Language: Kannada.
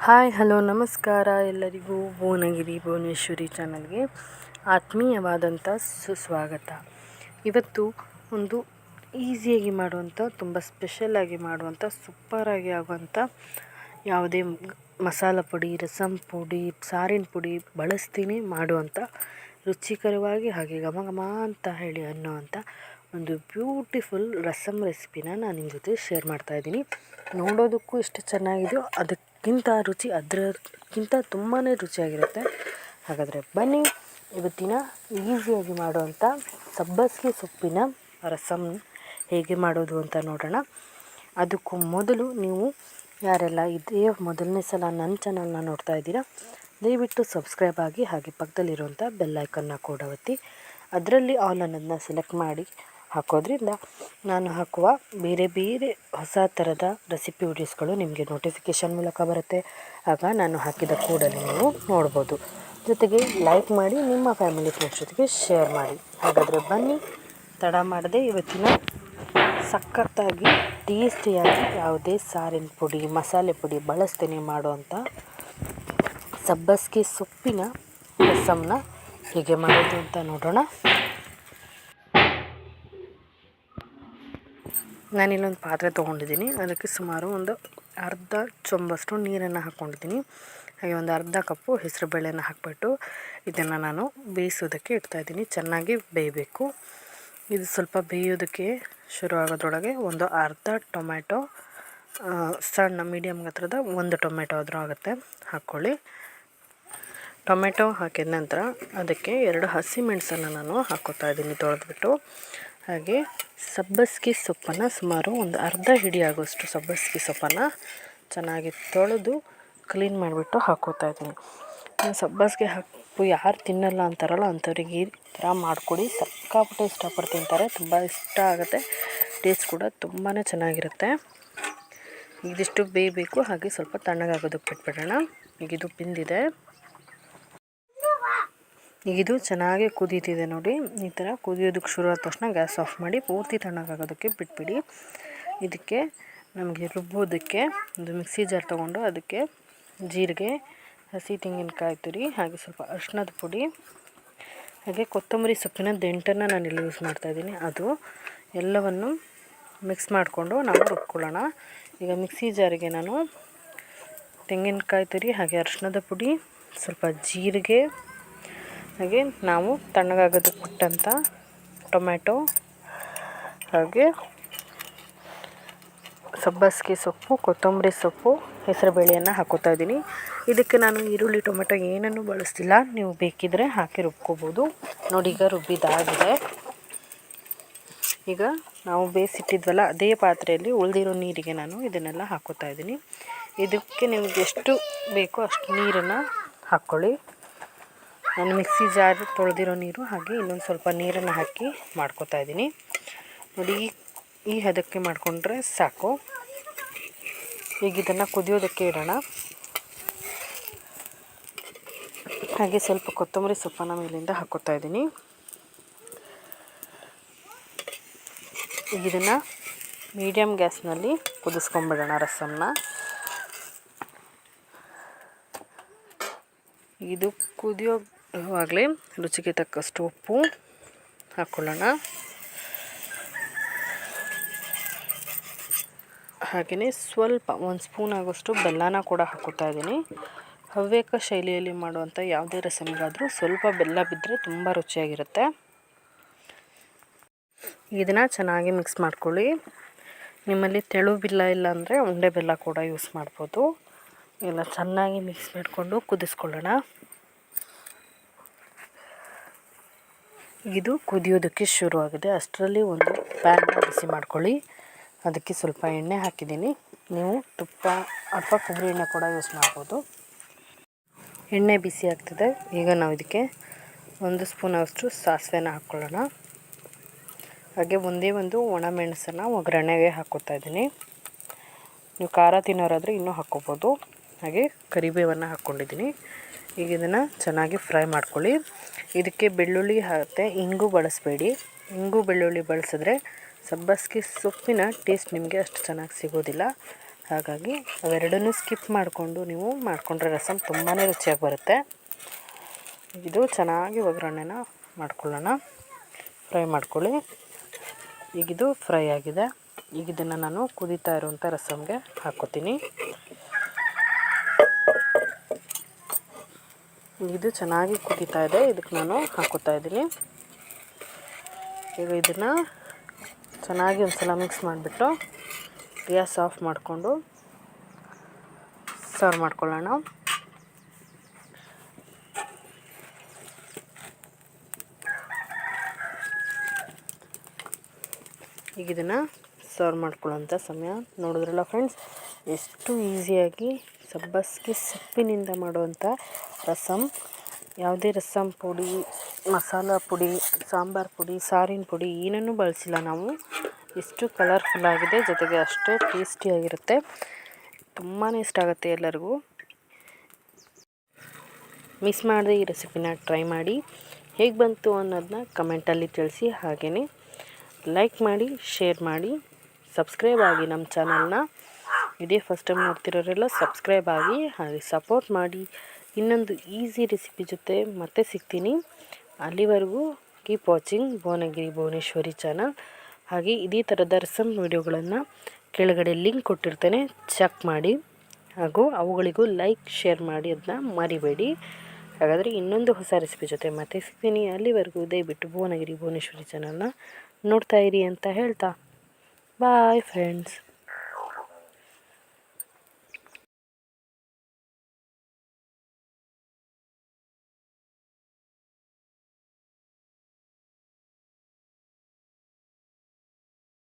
ಹಾಯ್, ಹಲೋ, ನಮಸ್ಕಾರ ಎಲ್ಲರಿಗೂ. ಭುವನಗಿರಿ ಭುವನೇಶ್ವರಿ ಚಾನಲ್ಗೆ ಆತ್ಮೀಯವಾದಂಥ ಸುಸ್ವಾಗತ. ಇವತ್ತು ಒಂದು ಈಸಿಯಾಗಿ ಮಾಡುವಂಥ, ತುಂಬ ಸ್ಪೆಷಲಾಗಿ ಮಾಡುವಂಥ, ಸೂಪರಾಗಿ ಆಗುವಂಥ ಯಾವುದೇ ಮಸಾಲ ಪುಡಿ, ರಸಂ ಪುಡಿ, ಸಾರಿನ ಪುಡಿ ಬಳಸ್ತೀನಿ ಮಾಡುವಂಥ ರುಚಿಕರವಾಗಿ ಹಾಗೆ ಘಮ ಘಮ ಅಂತ ಹೇಳಿ ಅನ್ನುವಂಥ ಒಂದು ಬ್ಯೂಟಿಫುಲ್ ರಸಮ್ ರೆಸಿಪಿನ ನಾನು ನಿಮ್ಮ ಜೊತೆ ಶೇರ್ ಮಾಡ್ತಾಯಿದ್ದೀನಿ ನೋಡೋದಕ್ಕೂ ಎಷ್ಟು ಚೆನ್ನಾಗಿದೆಯೋ ಅದಕ್ಕಿಂತ ರುಚಿ ಅದರಕ್ಕಿಂತ ತುಂಬಾ ರುಚಿಯಾಗಿರುತ್ತೆ. ಹಾಗಾದರೆ ಬನ್ನಿ, ಇವತ್ತಿನ ಈಸಿಯಾಗಿ ಮಾಡುವಂಥ ಸಬ್ಬಸಿಗೆ ಸೊಪ್ಪಿನ ರಸಮ್ ಹೇಗೆ ಮಾಡೋದು ಅಂತ ನೋಡೋಣ. ಅದಕ್ಕೂ ಮೊದಲು ನೀವು ಯಾರೆಲ್ಲ ಇದೇ ಮೊದಲನೇ ಸಲ ನನ್ನ ಚಾನಲ್ನ ನೋಡ್ತಾ ಇದ್ದೀರಾ, ದಯವಿಟ್ಟು ಸಬ್ಸ್ಕ್ರೈಬ್ ಆಗಿ ಹಾಗೆ ಪಕ್ಕದಲ್ಲಿರುವಂಥ ಬೆಲ್ಲೈಕನ್ನ ಕೂಡ ಒತ್ತಿ. ಅದರಲ್ಲಿ ಆಲ್ ಅನ್ನೋದನ್ನ ಸೆಲೆಕ್ಟ್ ಮಾಡಿ ಹಾಕೋದ್ರಿಂದ ನಾನು ಹಾಕುವ ಬೇರೆ ಬೇರೆ ಹೊಸ ಥರದ ರೆಸಿಪಿ ವಿಡಿಯೋಸ್ಗಳು ನಿಮಗೆ ನೋಟಿಫಿಕೇಷನ್ ಮೂಲಕ ಬರುತ್ತೆ. ಆಗ ನಾನು ಹಾಕಿದ ಕೂಡಲೇ ನೀವು ನೋಡ್ಬೋದು. ಜೊತೆಗೆ ಲೈಕ್ ಮಾಡಿ, ನಿಮ್ಮ ಫ್ಯಾಮಿಲಿ ಫ್ರೆಂಡ್ಸ್ ಜೊತೆಗೆ ಶೇರ್ ಮಾಡಿ. ಹಾಗಾದರೆ ಬನ್ನಿ. ತಡ ಮಾಡದೆ ಇವತ್ತಿನ ಸಖತ್ತಾಗಿ ಟೇಸ್ಟಿಯಾಗಿ ಯಾವುದೇ ಸಾರಿನ ಪುಡಿ, ಮಸಾಲೆ ಪುಡಿ ಬಳಸ್ತೇನೆ ಮಾಡುವಂಥ ಸಬ್ಬಸಿಗೆ ಸೊಪ್ಪಿನ ರಸಮನ್ನ ಹೇಗೆ ಮಾಡೋದು ಅಂತ ನೋಡೋಣ. ನಾನಿಲ್ಲೊಂದು ಪಾತ್ರೆ ತೊಗೊಂಡಿದ್ದೀನಿ. ಅದಕ್ಕೆ ಸುಮಾರು ಒಂದು ಅರ್ಧ ಚೊಂಬಷ್ಟು ನೀರನ್ನು ಹಾಕ್ಕೊಂಡಿದ್ದೀನಿ. ಹಾಗೆ ಒಂದು ಅರ್ಧ ಕಪ್ಪು ಹೆಸರು ಬೇಳೆನ ಹಾಕಿಬಿಟ್ಟು ಇದನ್ನು ನಾನು ಬೇಯಿಸೋದಕ್ಕೆ ಇಡ್ತಾಯಿದ್ದೀನಿ ಚೆನ್ನಾಗಿ ಬೇಯಬೇಕು. ಇದು ಸ್ವಲ್ಪ ಬೇಯೋದಕ್ಕೆ ಶುರು ಆಗೋದ್ರೊಳಗೆ ಒಂದು ಅರ್ಧ ಟೊಮ್ಯಾಟೊ ಸಣ್ಣ ಮೀಡಿಯಮ್ ಗಾತ್ರದ ಒಂದು ಟೊಮೆಟೊ ಆದರೂ ಆಗುತ್ತೆ. ಹಾಕ್ಕೊಳ್ಳಿ. ಟೊಮೆಟೊ ಹಾಕಿದ ನಂತರ ಅದಕ್ಕೆ ಎರಡು ಹಸಿಮೆಣಸನ್ನು ನಾನು ಹಾಕ್ಕೋತಾ ಇದ್ದೀನಿ ತೊಳೆದ್ಬಿಟ್ಟು. ಹಾಗೆ ಸಬ್ಬಸ್ಗೆ ಸೊಪ್ಪನ್ನು ಸುಮಾರು ಒಂದು ಅರ್ಧ ಹಿಡಿಯಾಗೋಷ್ಟು ಸಬ್ಬಸಿಗೆ ಸೊಪ್ಪನ್ನು ಚೆನ್ನಾಗಿ ತೊಳೆದು ಕ್ಲೀನ್ ಮಾಡಿಬಿಟ್ಟು ಹಾಕ್ಕೋತಾ ಇದ್ದೀನಿ. ಸಬ್ಬಸ್ಗೆ ಹಾಕು ಯಾರು ತಿನ್ನಲ್ಲ ಅಂತಾರಲ್ಲ ಅಂಥವ್ರಿಗೆ ಈ ಥರ ಮಾಡಿಕೊಡಿ. ಸಕ್ಕಾಪಟ್ಟೆ ಇಷ್ಟಪಟ್ಟು ತಿಂತಾರೆ. ತುಂಬ ಇಷ್ಟ ಆಗುತ್ತೆ. ಟೇಸ್ಟ್ ಕೂಡ ತುಂಬಾ ಚೆನ್ನಾಗಿರುತ್ತೆ. ಇದಿಷ್ಟು ಬೇಯಬೇಕು ಹಾಗೆ ಸ್ವಲ್ಪ ತಣ್ಣಗಾಗೋದಕ್ಕೆ ಬಿಟ್ಬಿಡೋಣ. ಈಗ ಇದು ಇದು ಚೆನ್ನಾಗಿ ಕುದೀತಿದೆ ನೋಡಿ. ಈ ಥರ ಕುದಿಯೋದಕ್ಕೆ ಶುರು ಆದ ತಕ್ಷಣ ಗ್ಯಾಸ್ ಆಫ್ ಮಾಡಿ ಪೂರ್ತಿ ತಣ್ಣಗಾಗೋದಕ್ಕೆ ಬಿಟ್ಬಿಡಿ. ಇದಕ್ಕೆ ನಮಗೆ ರುಬ್ಬೋದಕ್ಕೆ ಒಂದು ಮಿಕ್ಸಿ ಜಾರ್ ತೊಗೊಂಡು ಅದಕ್ಕೆ ಜೀರಿಗೆ, ಹಸಿ ತೆಂಗಿನಕಾಯಿ ತುರಿ ಹಾಗೆ ಸ್ವಲ್ಪ ಅರ್ಶಿನದ ಪುಡಿ, ಹಾಗೆ ಕೊತ್ತಂಬರಿ ಸೊಪ್ಪಿನ ದಂಟನ್ನು ನಾನು ಇಲ್ಲಿ ಯೂಸ್ ಮಾಡ್ತಾಯಿದ್ದೀನಿ ಅದು ಎಲ್ಲವನ್ನು ಮಿಕ್ಸ್ ಮಾಡಿಕೊಂಡು ನಾವು ರುಬ್ಕೊಳ್ಳೋಣ. ಈಗ ಮಿಕ್ಸಿ ಜಾರಿಗೆ ನಾನು ತೆಂಗಿನಕಾಯಿ ತುರಿ ಹಾಗೆ ಅರ್ಶಿನದ ಪುಡಿ, ಸ್ವಲ್ಪ ಜೀರಿಗೆ ಹಾಗೆ ನಾವು ತಣ್ಣಗಾಗೋದಕ್ಕೆ ಬಿಟ್ಟಂಥ ಟೊಮ್ಯಾಟೊ ಹಾಗೆ ಸಬ್ಬಸಿಗೆ ಸೊಪ್ಪು, ಕೊತ್ತಂಬರಿ ಸೊಪ್ಪು ಹೆಸರುಬೇಳೆಯನ್ನು ಹಾಕೋತಾ ಇದ್ದೀನಿ. ಇದಕ್ಕೆ ನಾನು ಈರುಳ್ಳಿ ಟೊಮೆಟೊ ಏನನ್ನು ಬಳಸ್ತಿಲ್ಲ. ನೀವು ಬೇಕಿದ್ದರೆ ಹಾಕಿ ರುಬ್ಕೋಬೋದು. ನೋಡಿ, ಈಗ ರುಬ್ಬಿದಾಗಿದೆ. ಈಗ ನಾವು ಬೇಯಿಸಿಟ್ಟಿದ್ವಲ್ಲ, ಅದೇ ಪಾತ್ರೆಯಲ್ಲಿ ಉಳಿದಿರೋ ನೀರಿಗೆ ನಾನು ಇದನ್ನೆಲ್ಲ ಹಾಕೋತಾ ಇದ್ದೀನಿ. ಇದಕ್ಕೆ ನಿಮಗೆ ಎಷ್ಟು ಬೇಕೋ ಅಷ್ಟು ನೀರನ್ನು ಹಾಕ್ಕೊಳ್ಳಿ. ನಾನು ಮಿಕ್ಸಿ ಜಾರ್ ತೊಳೆದಿರೋ ನೀರು ಹಾಗೆ ಇನ್ನೊಂದು ಸ್ವಲ್ಪ ನೀರನ್ನು ಹಾಕಿ ಮಾಡ್ಕೋತಾ ಇದ್ದೀನಿ. ನೋಡಿ, ಈ ಹದಕ್ಕೆ ಮಾಡಿಕೊಂಡ್ರೆ ಸಾಕು. ಈಗ ಇದನ್ನು ಕುದಿಯೋದಕ್ಕೆ ಇಡೋಣ. ಹಾಗೆ ಸ್ವಲ್ಪ ಕೊತ್ತಂಬರಿ ಸೊಪ್ಪನ್ನು ಮೇಲಿಂದ ಹಾಕೋತಾ ಇದ್ದೀನಿ. ಈಗ ಇದನ್ನು ಮೀಡಿಯಮ್ ಗ್ಯಾಸ್ನಲ್ಲಿ ಕುದಿಸ್ಕೊಂಬಿಡೋಣ ರಸಮನ್ನ ಇದು ಕುದಿಯೋ ಆವಾಗಲೇ ರುಚಿಗೆ ತಕ್ಕಷ್ಟು ಉಪ್ಪು ಹಾಕ್ಕೊಳ್ಳೋಣ ಹಾಗೆಯೇ ಸ್ವಲ್ಪ ಒಂದು ಸ್ಪೂನ್ ಆಗೋಷ್ಟು ಬೆಲ್ಲನ ಕೂಡ ಹಾಕ್ಕೊತಾ ಇದ್ದೀನಿ. ಹವ್ಯಕ ಶೈಲಿಯಲ್ಲಿ ಮಾಡುವಂಥ ಯಾವುದೇ ರಸಮಿಗಾದರೂ ಸ್ವಲ್ಪ ಬೆಲ್ಲ ಬಿದ್ದರೆ ತುಂಬ ರುಚಿಯಾಗಿರುತ್ತೆ. ಇದನ್ನು ಚೆನ್ನಾಗಿ ಮಿಕ್ಸ್ ಮಾಡ್ಕೊಳ್ಳಿ. ನಿಮ್ಮಲ್ಲಿ ತೆಳು ಬೆಲ್ಲ ಇಲ್ಲ ಅಂದರೆ ಉಂಡೆ ಬೆಲ್ಲ ಕೂಡ ಯೂಸ್ ಮಾಡ್ಬೋದು. ಎಲ್ಲ ಚೆನ್ನಾಗಿ ಮಿಕ್ಸ್ ಮಾಡಿಕೊಂಡು ಕುದಿಸ್ಕೊಳ್ಳೋಣ. ಇದು ಕುದಿಯೋದಕ್ಕೆ ಶುರುವಾಗಿದೆ. ಅಷ್ಟರಲ್ಲಿ ಒಂದು ಪ್ಯಾನ್ ಬಿಸಿ ಮಾಡ್ಕೊಳ್ಳಿ. ಅದಕ್ಕೆ ಸ್ವಲ್ಪ ಎಣ್ಣೆ ಹಾಕಿದ್ದೀನಿ. ನೀವು ತುಪ್ಪ ಅಥವಾ ಕೊಬ್ಬರಿ ಎಣ್ಣೆ ಕೂಡ ಯೂಸ್ ಮಾಡ್ಬೋದು. ಎಣ್ಣೆ ಬಿಸಿ ಆಗ್ತದೆ. ಈಗ ನಾವು ಇದಕ್ಕೆ ಒಂದು ಸ್ಪೂನ್ ಅಷ್ಟು ಸಾಸಿವೆನ ಹಾಕ್ಕೊಳ್ಳೋಣ ಹಾಗೆ ಒಂದೇ ಒಂದು ಒಣಮೆಣಸನ್ನು ಒಗ್ಗರಣೆಗೆ ಹಾಕೋತಾ ಇದ್ದೀನಿ. ನೀವು ಖಾರ ತಿನ್ನೋರಾದರೆ ಇನ್ನೂ ಹಾಕ್ಕೋಬೋದು. ಹಾಗೆ ಕರಿಬೇವನ್ನು ಹಾಕ್ಕೊಂಡಿದ್ದೀನಿ. ಈಗ ಇದನ್ನು ಚೆನ್ನಾಗಿ ಫ್ರೈ ಮಾಡ್ಕೊಳ್ಳಿ. ಇದಕ್ಕೆ ಬೆಳ್ಳುಳ್ಳಿ ಹಾಕುತ್ತೆ ಇಂಗು ಬಳಸಬೇಡಿ. ಇಂಗು ಬೆಳ್ಳುಳ್ಳಿ ಬಳಸಿದ್ರೆ ಸಬ್ಬಸ್ಗೆ ಸೊಪ್ಪಿನ ಟೇಸ್ಟ್ ನಿಮಗೆ ಅಷ್ಟು ಚೆನ್ನಾಗಿ ಸಿಗೋದಿಲ್ಲ. ಹಾಗಾಗಿ ಅವೆರಡನ್ನೂ ಸ್ಕಿಪ್ ಮಾಡಿಕೊಂಡು ನೀವು ಮಾಡಿಕೊಂಡ್ರೆ ರಸಮ್ ತುಂಬಾ ರುಚಿಯಾಗಿ ಬರುತ್ತೆ. ಇದು ಚೆನ್ನಾಗಿ ಒಗ್ಗರಣೆನ ಮಾಡ್ಕೊಳ್ಳೋಣ. ಫ್ರೈ ಮಾಡ್ಕೊಳ್ಳಿ. ಈಗಿದು ಫ್ರೈ ಆಗಿದೆ. ಈಗ ಇದನ್ನು ನಾನು ಕುದೀತಾ ಇರುವಂಥ ರಸಮ್ಗೆ ಹಾಕ್ಕೋತೀನಿ. ಇದು ಚೆನ್ನಾಗಿ ಕುದೀತಾ ಇದೆ. ಇದಕ್ಕೆ ನಾನು ಹಾಕೋತಾ ಇದ್ದೀನಿ. ಈಗ ಇದನ್ನು ಚೆನ್ನಾಗಿ ಒಂದು ಸಲ ಮಿಕ್ಸ್ ಮಾಡಿಬಿಟ್ಟು ಗ್ಯಾಸ್ ಆಫ್ ಮಾಡಿಕೊಂಡು ಸರ್ವ್ ಮಾಡ್ಕೊಳ್ಳೋಣ. ಈಗ ಇದನ್ನು ಸರ್ವ್ ಮಾಡ್ಕೊಳ್ಳೋಂಥ ಸಮಯ. ನೋಡಿದ್ರಲ್ಲ ಫ್ರೆಂಡ್ಸ್ ಎಷ್ಟು ಈಸಿಯಾಗಿ ಸಬ್ಬಸ್ಗೆ ಸೊಪ್ಪಿನಿಂದ ಮಾಡುವಂಥ ರಸಮ್ ಯಾವುದೇ ರಸಮ್ ಪುಡಿ, ಮಸಾಲ ಪುಡಿ, ಸಾಂಬಾರು ಪುಡಿ, ಸಾರಿನ ಪುಡಿ ಏನನ್ನೂ ಬಳಸಿಲ್ಲ ನಾವು. ಎಷ್ಟು ಕಲರ್ಫುಲ್ಲಾಗಿದೆ ಜೊತೆಗೆ ಅಷ್ಟೇ ಟೇಸ್ಟಿಯಾಗಿರುತ್ತೆ ತುಂಬಾ ಇಷ್ಟ ಆಗುತ್ತೆ ಎಲ್ಲರಿಗೂ. ಮಿಸ್ ಮಾಡದೆ ಈ ರೆಸಿಪಿನ ಟ್ರೈ ಮಾಡಿ. ಹೇಗೆ ಬಂತು ಅನ್ನೋದನ್ನ ಕಮೆಂಟಲ್ಲಿ ತಿಳಿಸಿ. ಹಾಗೆಯೇ ಲೈಕ್ ಮಾಡಿ ಶೇರ್ ಮಾಡಿ. ಸಬ್ಸ್ಕ್ರೈಬ್ ಆಗಿ ನಮ್ಮ ಚಾನಲ್ನ ಇದೇ ಫಸ್ಟ್ ಟೈಮ್ ನೋಡ್ತಿರೋರೆಲ್ಲ ಸಬ್ಸ್ಕ್ರೈಬ್ ಆಗಿ, ಹಾಗೆ ಸಪೋರ್ಟ್ ಮಾಡಿ. ಇನ್ನೊಂದು ಈಸಿ ರೆಸಿಪಿ ಜೊತೆ ಮತ್ತೆ ಸಿಗ್ತೀನಿ. ಅಲ್ಲಿವರೆಗೂ keep watching Bhuvanagiri Bhuvaneshwari channel ಹಾಗೆ ಇದೇ ಥರದ ರಸಮ್ ವಿಡಿಯೋಗಳನ್ನು ಕೆಳಗಡೆ ಲಿಂಕ್ ಕೊಟ್ಟಿರ್ತೇನೆ. ಚೆಕ್ ಮಾಡಿ. ಹಾಗೂ ಅವುಗಳಿಗೂ ಲೈಕ್ ಶೇರ್ ಮಾಡಿ ಅದನ್ನ ಮರಿಬೇಡಿ. ಹಾಗಾದರೆ ಇನ್ನೊಂದು ಹೊಸ ರೆಸಿಪಿ ಜೊತೆ ಮತ್ತೆ ಸಿಗ್ತೀನಿ. ಅಲ್ಲಿವರೆಗೂ ದಯವಿಟ್ಟು ಭುವನಗಿರಿ ಭುವನೇಶ್ವರಿ ಚಾನಲ್ನ ನೋಡ್ತಾ ಇರಿ ಅಂತ ಹೇಳ್ತಾ. Bye friends